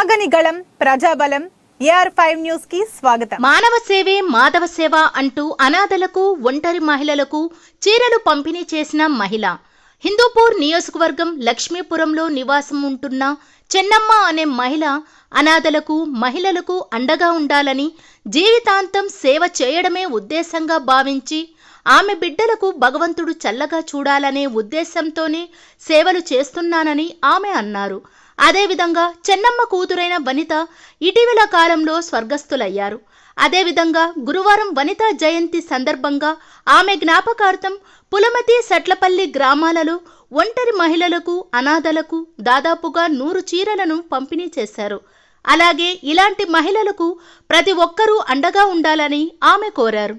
నాగనిగళం గళం ప్రజాబలం AR five న్యూస్కి స్వాగతం. మానవ సేవే మాధవ సేవ అంటూ అనాథలకు ఒంటరి మహిళలకు చీరలు పంపిణీ చేసిన మహిళ. హిందూపూర్ నియోజకవర్గం లక్ష్మీపురంలో నివాసం ఉంటున్న చెన్నమ్మ అనే మహిళ అనాథలకు మహిళలకు అండగా ఉండాలని జీవితాంతం సేవ చేయడమే ఉద్దేశంగా భావించి ఆమె బిడ్డలకు భగవంతుడు చల్లగా చూడాలనే ఉద్దేశంతోనే సేవలు చేస్తున్నానని ఆమె అన్నారు. అదేవిధంగా చెన్నమ్మ కూతురైన వనిత ఇటీవల కాలంలో స్వర్గస్థులయ్యారు. అదేవిధంగా గురువారం వనితా జయంతి సందర్భంగా ఆమె జ్ఞాపకార్థం పులమతి సెట్లపల్లి గ్రామాలలో ఒంటరి మహిళలకు అనాథలకు దాదాపుగా నూరు చీరలను పంపిణీ చేశారు. అలాగే ఇలాంటి మహిళలకు ప్రతి ఒక్కరూ అండగా ఉండాలని ఆమె కోరారు.